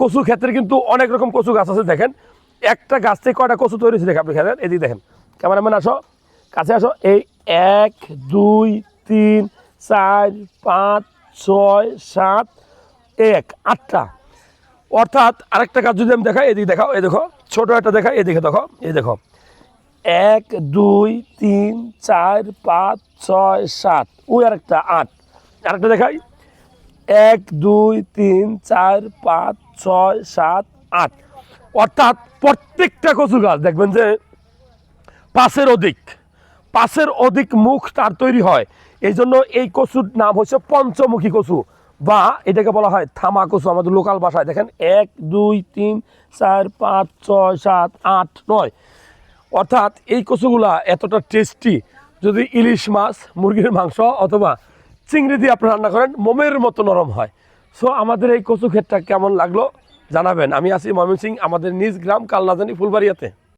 কচু ক্ষেত্রে কিন্তু অনেক রকম কচু গাছ আছে, দেখেন। একটা গাছ থেকে কয়টা কচু তৈরি হয়েছে, দেখেন আপনি খেলেন এদিকে দেখেন, ক্যামেরাম্যান আসো, কাছে আসো। এই এক, দুই, তিন, চার, পাঁচ, ছয়, সাত, এক, আটটা। অর্থাৎ আরেকটা গাছ যদি আমি দেখাই, এদিকে দেখাও, এই দেখো, ছোট একটা দেখা এদিকে দেখো, এই দেখো। এক, দুই, তিন, চার, পাঁচ, ছয়, সাত, ওই আরেকটা, আট। আরেকটা দেখাই। এক, দুই, তিন, চার, পাঁচ, ছয়, সাত, আট। অর্থাৎ প্রত্যেকটা কচু গাছ, দেখবেন যে পাশের অধিক। পাশের অধিক মুখ তার তৈরি হয়। এই জন্য এই কচুর নাম হচ্ছে পঞ্চমুখী কচু বা এটাকে বলা হয় থামা কচু আমাদের লোকাল ভাষায়। দেখেন, এক, দুই, তিন, চার, পাঁচ, ছয়, সাত, আট, নয়। অর্থাৎ এই কচুগুলা এতটা টেস্টি যদি ইলিশ মাছ, মুরগির মাংস অথবা চিংড়ি দিয়ে আপনি রান্না করেন, মোমের মতো নরম হয়। সো আমাদের এই কচু ক্ষেতটা কেমন লাগল জানাবেন। আমি আছি ময়মনসিং আমাদের নিজ গ্রাম কালনাজানি ফুলবাড়িয়াতে।